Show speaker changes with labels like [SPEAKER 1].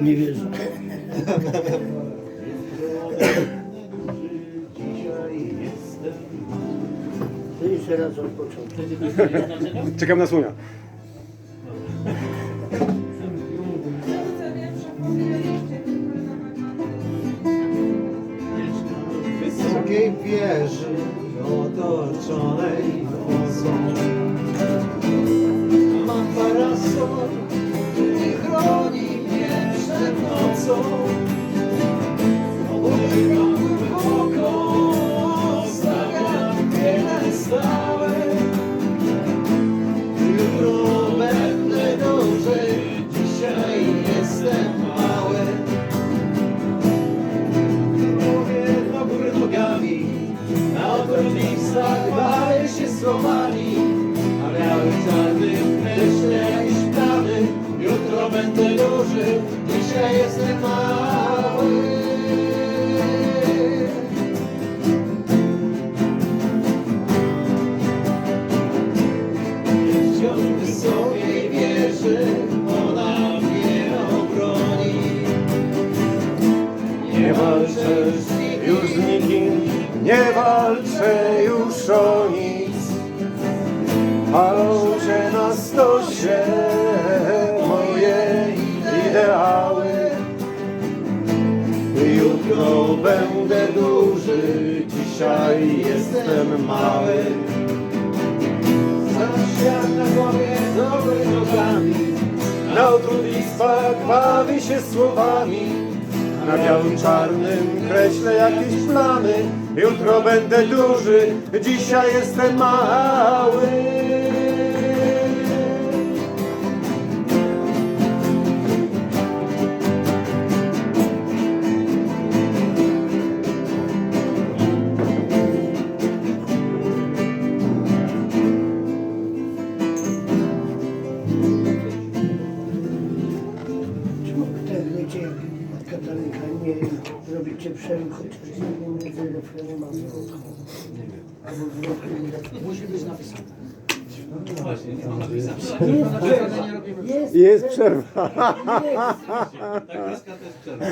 [SPEAKER 1] Nie wierzę. To jeszcze raz od początku.
[SPEAKER 2] Czekam na słonia.
[SPEAKER 3] wysokiej wieży otoczonej nogami, na obrotnicach bawię się słowami,
[SPEAKER 2] już z nikim, nie walczę już o nic. Palą się na stosie Jutro będę duży, dzisiaj jestem mały.
[SPEAKER 3] Sam świat na głowie do góry nogami.
[SPEAKER 2] Na otrudnictwach bawi się słowami Na białym czarnym kreślę jakieś plany Jutro będę duży, dzisiaj jestem mały
[SPEAKER 1] Nie robicie przerwy chociaż jednym między refrenem a zwrotką? Albo zwrotkiem i refrenem.
[SPEAKER 4] Musi być napisane.
[SPEAKER 1] Jest, jest,
[SPEAKER 2] Jest przerwa
[SPEAKER 1] jest.
[SPEAKER 4] Ta kreska to jest przerwa.